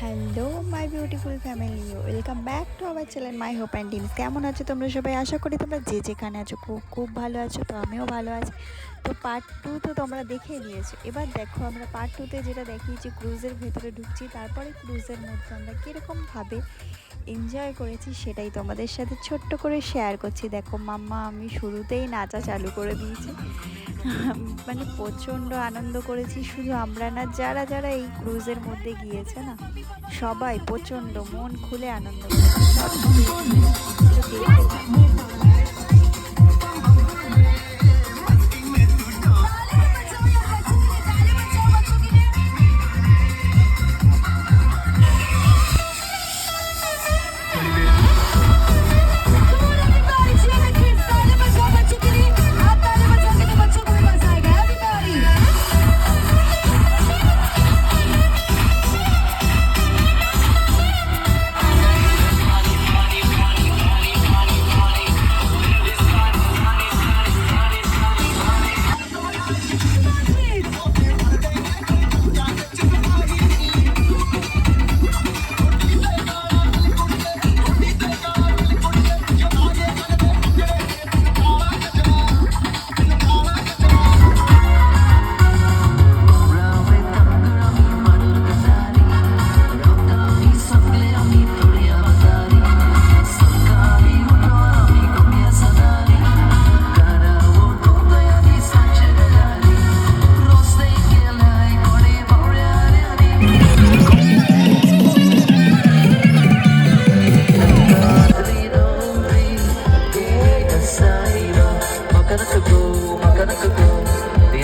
Hello, my beautiful family, welcome back to our channel my hope and dreams. কেমন আছো তোমরা সবাই? আশা করি তোমরা যে যেখানে আছো খুব খুব ভালো আছো, তো আমিও ভালো আছি। তো পার্ট টু তো তোমরা দেখে নিয়েছো। এবার দেখো, আমরা পার্ট টুতে যেটা দেখিয়েছি ক্রুজের ভেতরে ঢুকছি, তারপরে ক্রুজের মধ্যে আমরা কীরকমভাবে এনজয় করেছি সেটাই তোমাদের সাথে ছোট্ট করে শেয়ার করছি। দেখো মাম্মা, আমি শুরুতেই নাচা চালু করে দিয়েছি। মানে প্রচণ্ড আনন্দ করেছি। শুধু আমরা না, যারা যারা এই ক্রুজের মধ্যে গিয়েছে না, সবাই প্রচণ্ড মন খুলে আনন্দ করেছে।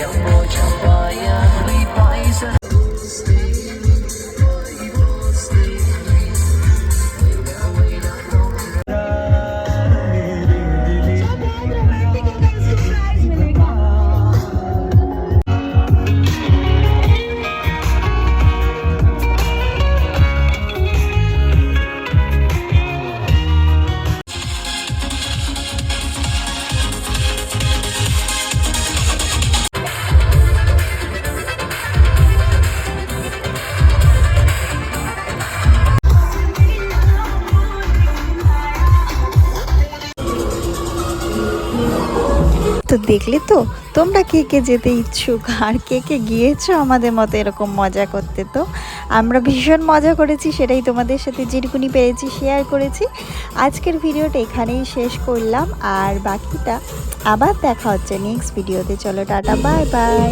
我要 তো দেখলে তো, তোমরা কে কে যেতে ইচ্ছুক? আর কে কে গিয়েছো আমাদের মতো এরকম মজা করতে তো? আমরা ভীষণ মজা করেছি, সেটাই তোমাদের সাথে যেটুকুনি পেরেছি শেয়ার করেছি। আজকের ভিডিওটা এখানেই শেষ করলাম, আর বাকিটা আবার দেখা হচ্ছে নেক্সট ভিডিওতে চলো, টাটা বাই বাই